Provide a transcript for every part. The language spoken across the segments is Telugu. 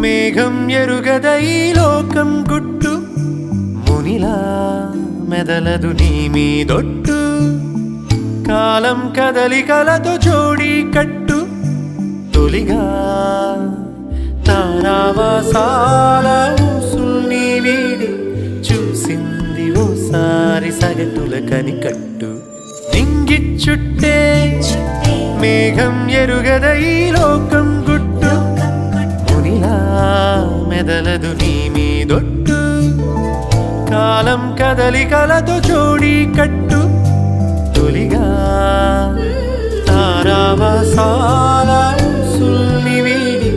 మేఘం ఎరుగదై లోకం గుట్టు. మునిలా మెదలదు నీ మీదొట్టు కాలం కదలికలతో జోడి కట్టు. తొలిగా తారావాసాల ఊసుల్ని వీడి చూసింది ఓసారి సగటుల కనికట్టు. నింగి చుట్టే మేఘం ఎరుగదై లోకం కాలం కదలికలతో జోడి కట్టు తొలిగా. తారావాసాల సుల్ని వీడి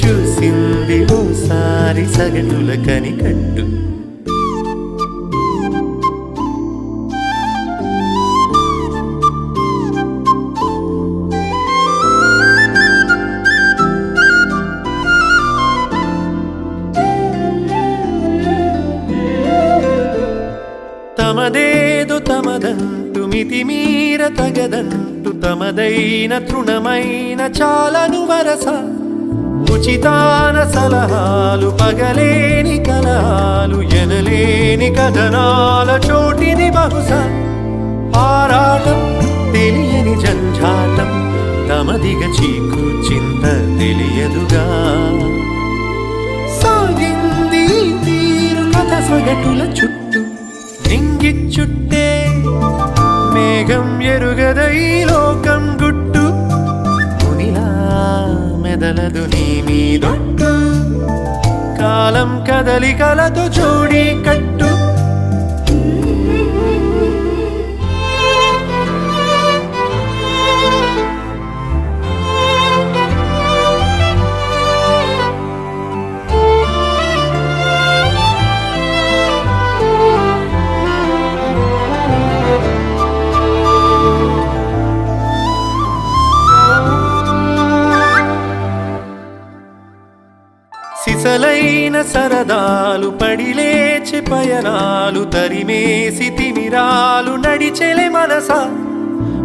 చూసింది ఓసారి సగటుల కని కట్టు తమదంటు మితిమీర తగదంటు తమదైన తృణమైన చాలను వరస ఉచితాన సలహాలు పగలేని కలహాలు ఎనలేని కథనాల చోటిది బహుశ ఆరాటం తెలియని జంఝాటం తమదిగ చీకు చింత తెలియదుగా. సాగింది తీరు కథ సగటుల చుట్టూ మేఘం ఎరుగదై లోకం గుట్టు మునిలా మెదలదు నీ మీదొట్టు కాలం కదలికలతో జోడి కట్టు మొదలైన సరదాలు పడిలేచి పయనాలు తరిమేసి తిమిరాలు నడిచెలే మనస.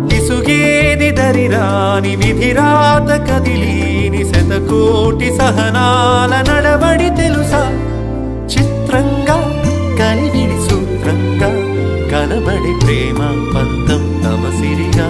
విసుగేది దరిరాని విధిరాత కదిలీని శతకోటి సహనాల నడబడి తెలుసా? చిత్రంగా కలివిడి సూత్రంగా కనబడి ప్రేమ పంతం తమసిరిగా.